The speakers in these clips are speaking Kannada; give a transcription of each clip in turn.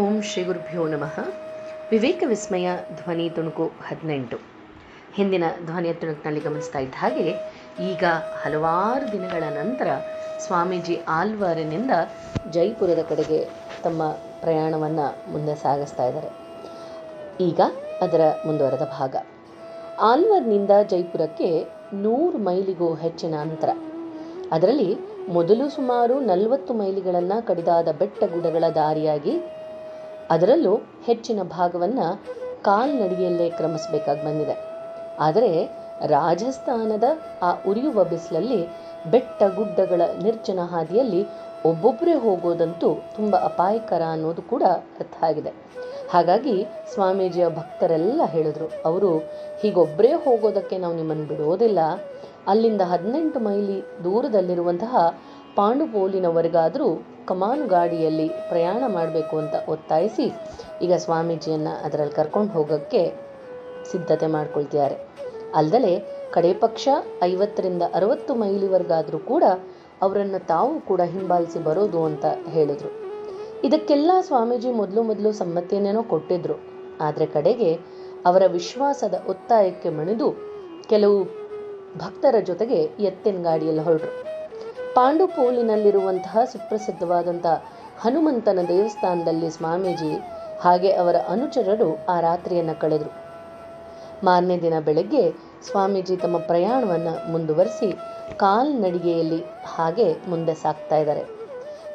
ಓಂ ಶ್ರೀ ಗುರುಭ್ಯೋ ನಮಃ. ವಿವೇಕ ವಿಸ್ಮಯ, ಧ್ವನಿ ತುಣುಕು ಹದಿನೆಂಟು. ಹಿಂದಿನ ಧ್ವನಿಯ ತುಣುಕಿನಲ್ಲಿ ಗಮನಿಸ್ತಾ ಇದ್ದ ಹಾಗೆ, ಈಗ ಹಲವಾರು ದಿನಗಳ ನಂತರ ಸ್ವಾಮೀಜಿ ಆಲ್ವಾರಿನಿಂದ ಜೈಪುರದ ಕಡೆಗೆ ತಮ್ಮ ಪ್ರಯಾಣವನ್ನು ಮುಂದೆ ಸಾಗಿಸ್ತಾ ಇದ್ದಾರೆ. ಈಗ ಅದರ ಮುಂದುವರೆದ ಭಾಗ. ಆಲ್ವಾರ್ನಿಂದ ಜೈಪುರಕ್ಕೆ ನೂರು ಮೈಲಿಗೂ ಹೆಚ್ಚಿನ ಅಂತರ. ಅದರಲ್ಲಿ ಮೊದಲು ಸುಮಾರು ನಲವತ್ತು ಮೈಲಿಗಳನ್ನು ಕಡಿದಾದ ಬೆಟ್ಟ ಗುಡ್ಡಗಳ ದಾರಿಯಾಗಿ ಅದರಲ್ಲೂ ಹೆಚ್ಚಿನ ಭಾಗವನ್ನು ಕಾಲ್ನಡಿಗೆಯಲ್ಲೇ ಕ್ರಮಿಸಬೇಕಾಗಿ ಬಂದಿದೆ. ಆದರೆ ರಾಜಸ್ಥಾನದ ಆ ಉರಿಯುವ ಬಿಸಿಲಲ್ಲಿ ಬೆಟ್ಟ ಗುಡ್ಡಗಳ ನಿರ್ಜನ ಹಾದಿಯಲ್ಲಿ ಒಬ್ಬೊಬ್ಬರೇ ಹೋಗೋದಂತೂ ತುಂಬ ಅಪಾಯಕರ ಅನ್ನೋದು ಕೂಡ ಅರ್ಥ ಆಗಿದೆ. ಹಾಗಾಗಿ ಸ್ವಾಮೀಜಿಯ ಭಕ್ತರೆಲ್ಲ ಹೇಳಿದ್ರು, ಅವರು ಹೀಗೊಬ್ಬರೇ ಹೋಗೋದಕ್ಕೆ ನಾವು ನಿಮ್ಮನ್ನು ಬಿಡೋದಿಲ್ಲ. ಅಲ್ಲಿಂದ ಹದಿನೆಂಟು ಮೈಲಿ ದೂರದಲ್ಲಿರುವಂತಹ ಪಾಂಡುಪೋಲಿನವರೆಗಾದರೂ ಕಮಾನು ಗಾಡಿಯಲ್ಲಿ ಪ್ರಯಾಣ ಮಾಡಬೇಕು ಅಂತ ಒತ್ತಾಯಿಸಿ ಈಗ ಸ್ವಾಮೀಜಿಯನ್ನು ಅದರಲ್ಲಿ ಕರ್ಕೊಂಡು ಹೋಗೋಕ್ಕೆ ಸಿದ್ಧತೆ ಮಾಡ್ಕೊಳ್ತಿದ್ದಾರೆ. ಅಲ್ಲದೆ ಕಡೆ ಪಕ್ಷ ಐವತ್ತರಿಂದ ಅರವತ್ತು ಮೈಲಿವರೆಗಾದರೂ ಕೂಡ ಅವರನ್ನು ತಾವು ಕೂಡ ಹಿಂಬಾಲಿಸಿ ಬರೋದು ಅಂತ ಹೇಳಿದರು. ಇದಕ್ಕೆಲ್ಲ ಸ್ವಾಮೀಜಿ ಮೊದಲು ಮೊದಲು ಸಮ್ಮತಿಯನ್ನೇನೋ ಕೊಟ್ಟಿದ್ರು. ಆದರೆ ಕಡೆಗೆ ಅವರ ವಿಶ್ವಾಸದ ಒತ್ತಾಯಕ್ಕೆ ಮಣಿದು ಕೆಲವು ಭಕ್ತರ ಜೊತೆಗೆ ಎತ್ತಿನ ಗಾಡಿಯಲ್ಲಿ ಹೊರಟರು. ಪಾಂಡುಪೋಲಿನಲ್ಲಿರುವಂತಹ ಸುಪ್ರಸಿದ್ಧವಾದಂಥ ಹನುಮಂತನ ದೇವಸ್ಥಾನದಲ್ಲಿ ಸ್ವಾಮೀಜಿ ಹಾಗೆ ಅವರ ಅನುಚರರು ಆ ರಾತ್ರಿಯನ್ನು ಕಳೆದರು. ಮಾರನೇ ದಿನ ಬೆಳಗ್ಗೆ ಸ್ವಾಮೀಜಿ ತಮ್ಮ ಪ್ರಯಾಣವನ್ನು ಮುಂದುವರಿಸಿ ಕಾಲ್ನಡಿಗೆಯಲ್ಲಿ ಹಾಗೆ ಮುಂದೆ ಸಾಕ್ತಾ ಇದ್ದಾರೆ.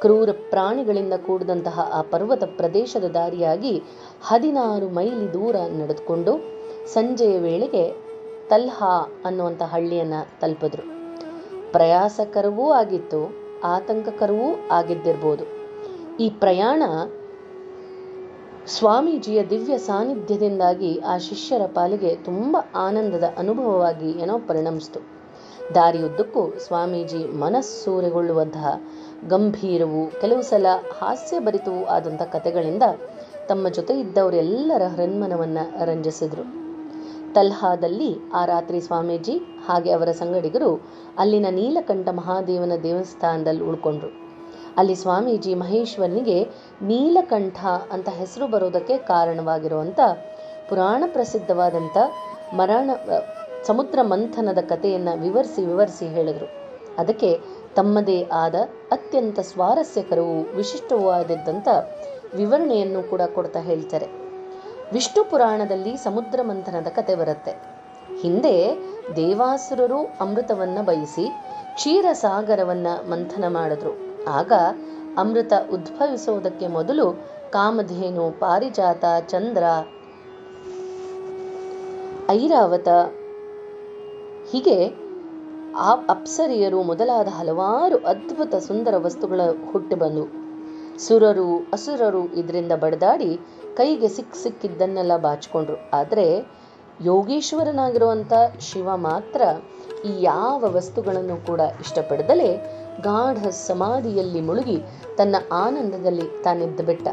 ಕ್ರೂರ ಪ್ರಾಣಿಗಳಿಂದ ಕೂಡಿದಂತಹ ಆ ಪರ್ವತ ಪ್ರದೇಶದ ದಾರಿಯಾಗಿ ಹದಿನಾರು ಮೈಲಿ ದೂರ ನಡೆದುಕೊಂಡು ಸಂಜೆಯ ವೇಳೆಗೆ ತಲ್ಹಾ ಅನ್ನುವಂಥ ಹಳ್ಳಿಯನ್ನು ತಲುಪಿದ್ರು. ಪ್ರಯಾಸಕರವೂ ಆಗಿತ್ತು, ಆತಂಕಕರವೂ ಆಗಿದ್ದಿರ್ಬೋದು. ಈ ಪ್ರಯಾಣ ಸ್ವಾಮೀಜಿಯ ದಿವ್ಯ ಸಾನ್ನಿಧ್ಯದಿಂದಾಗಿ ಆ ಶಿಷ್ಯರ ಪಾಲಿಗೆ ತುಂಬ ಆನಂದದ ಅನುಭವವಾಗಿ ಏನೋ ಪರಿಣಮಿಸಿತು. ದಾರಿಯುದ್ದಕ್ಕೂ ಸ್ವಾಮೀಜಿ ಮನಸ್ಸೂರೆಗೊಳ್ಳುವಂತಹ ಗಂಭೀರವೂ, ಕೆಲವು ಸಲ ಹಾಸ್ಯಭರಿತವೂ ಆದಂಥ ಕಥೆಗಳಿಂದ ತಮ್ಮ ಜೊತೆ ಇದ್ದವರೆಲ್ಲರ ಹೃನ್ಮನವನ್ನು ರಂಜಿಸಿದರು. ತಲ್ಹಾದಲ್ಲಿ ಆ ರಾತ್ರಿ ಸ್ವಾಮೀಜಿ ಹಾಗೆ ಅವರ ಸಂಗಡಿಗರು ಅಲ್ಲಿನ ನೀಲಕಂಠ ಮಹಾದೇವನ ದೇವಸ್ಥಾನದಲ್ಲಿ ಉಳ್ಕೊಂಡ್ರು. ಅಲ್ಲಿ ಸ್ವಾಮೀಜಿ ಮಹೇಶ್ವರನಿಗೆ ನೀಲಕಂಠ ಅಂತ ಹೆಸರು ಬರೋದಕ್ಕೆ ಕಾರಣವಾಗಿರುವಂಥ ಪುರಾಣ ಪ್ರಸಿದ್ಧವಾದಂಥ ಮರಣ, ಸಮುದ್ರ ಮಂಥನದ ಕಥೆಯನ್ನು ವಿವರಿಸಿ ವಿವರಿಸಿ ಹೇಳಿದರು. ಅದಕ್ಕೆ ತಮ್ಮದೇ ಆದ ಅತ್ಯಂತ ಸ್ವಾರಸ್ಯಕರವೂ ವಿಶಿಷ್ಟವೂ ಆದಿದ್ದಂಥ ವಿವರಣೆಯನ್ನು ಕೂಡ ಕೊಡ್ತಾ ಹೇಳ್ತಾರೆ. ವಿಷ್ಣು ಪುರಾಣದಲ್ಲಿ ಸಮುದ್ರ ಮಂಥನದ ಕತೆ ಬರುತ್ತೆ. ಹಿಂದೆ ದೇವಾಸುರರು ಅಮೃತವನ್ನು ಬಯಸಿ ಕ್ಷೀರಸಾಗರವನ್ನು ಮಂಥನ ಮಾಡಿದ್ರು. ಆಗ ಅಮೃತ ಉದ್ಭವಿಸೋದಕ್ಕೆ ಮೊದಲು ಕಾಮಧೇನು, ಪಾರಿಜಾತ, ಚಂದ್ರ, ಐರಾವತ ಹೀಗೆ ಆ ಅಪ್ಸರಿಯರು ಮೊದಲಾದ ಹಲವಾರು ಅದ್ಭುತ ಸುಂದರ ವಸ್ತುಗಳ ಹುಟ್ಟು ಬಂದವು ಸುರರು, ಅಸುರರು ಇದರಿಂದ ಬಡದಾಡಿ ಕೈಗೆ ಸಿಕ್ಕ ಸಿಕ್ಕಿದ್ದನ್ನೆಲ್ಲ ಬಾಚಿಕೊಂಡ್ರು. ಆದರೆ ಯೋಗೀಶ್ವರನಾಗಿರುವಂಥ ಶಿವ ಮಾತ್ರ ಈ ಯಾವ ವಸ್ತುಗಳನ್ನು ಕೂಡ ಇಷ್ಟಪಡದಲೇ ಗಾಢ ಸಮಾಧಿಯಲ್ಲಿ ಮುಳುಗಿ ತನ್ನ ಆನಂದದಲ್ಲಿ ತಾನಿದ್ದ ಬಿಟ್ಟ.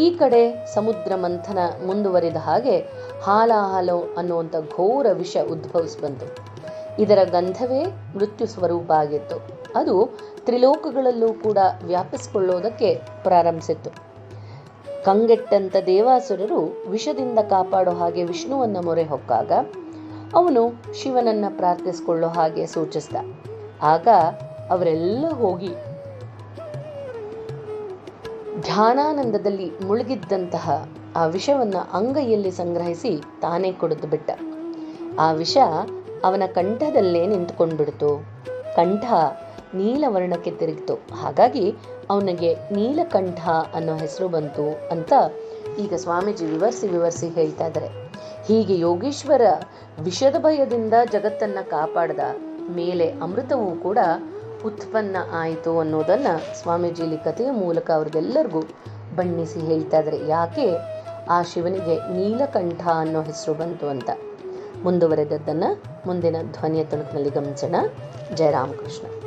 ಈ ಕಡೆ ಸಮುದ್ರ ಮಂಥನ ಮುಂದುವರಿದ ಹಾಗೆ ಹಾಲಾಹಲೋ ಅನ್ನುವಂಥ ಘೋರ ವಿಷ ಉದ್ಭವಿಸ್ಬಂತು ಇದರ ಗಂಧವೇ ಮೃತ್ಯು ಸ್ವರೂಪ ಆಗಿತ್ತು. ಅದು ತ್ರಿಲೋಕಗಳಲ್ಲೂ ಕೂಡ ವ್ಯಾಪಿಸಿಕೊಳ್ಳೋದಕ್ಕೆ ಪ್ರಾರಂಭಿಸಿತ್ತು. ಕಂಗೆಟ್ಟಂತ ದೇವಾಸುರರು ವಿಷದಿಂದ ಕಾಪಾಡೋ ಹಾಗೆ ವಿಷ್ಣುವನ್ನ ಮೊರೆ ಹೊಕ್ಕಾಗ ಅವನು ಶಿವನನ್ನ ಪ್ರಾರ್ಥಿಸಿಕೊಳ್ಳೋ ಹಾಗೆ ಸೂಚಿಸಿದ. ಆಗ ಅವರೆಲ್ಲ ಹೋಗಿ ಧ್ಯಾನಾನಂದದಲ್ಲಿ ಮುಳುಗಿದ್ದಂತಹ ಆ ವಿಷವನ್ನ ಅಂಗೈಯಲ್ಲಿ ಸಂಗ್ರಹಿಸಿ ತಾನೇ ಕುಡಿದು ಬಿಟ್ಟ. ಆ ವಿಷ ಅವನ ಕಂಠದಲ್ಲೇ ನಿಂತ್ಕೊಂಡ್ಬಿಡ್ತು. ಕಂಠ ನೀಲವರ್ಣಕ್ಕೆ ತಿರುಗಿತು. ಹಾಗಾಗಿ ಅವನಿಗೆ ನೀಲಕಂಠ ಅನ್ನೋ ಹೆಸರು ಬಂತು ಅಂತ ಈಗ ಸ್ವಾಮೀಜಿ ವಿವರಿಸಿ ವಿವರಿಸಿ ಹೇಳ್ತಾ ಇದ್ದಾರೆ. ಹೀಗೆ ಯೋಗೀಶ್ವರ ವಿಷದ ಭಯದಿಂದ ಜಗತ್ತನ್ನು ಕಾಪಾಡದ ಮೇಲೆ ಅಮೃತವೂ ಕೂಡ ಉತ್ಪನ್ನ ಆಯಿತು ಅನ್ನೋದನ್ನು ಸ್ವಾಮೀಜಿಲಿ ಕಥೆಯ ಮೂಲಕ ಅವ್ರಿಗೆಲ್ಲರಿಗೂ ಬಣ್ಣಿಸಿ ಹೇಳ್ತಾ ಇದ್ದಾರೆ. ಯಾಕೆ? ಆ ಶಿವನಿಗೆ ನೀಲಕಂಠ ಅನ್ನೋ ಹೆಸರು ಬಂತು ಅಂತ. ಮುಂದುವರೆದದ್ದನ್ನು ಮುಂದಿನ ಧ್ವನಿಯ ತುಣುಕಿನಲ್ಲಿ ಗಮನಿಸೋಣ. ಜಯರಾಮಕೃಷ್ಣ.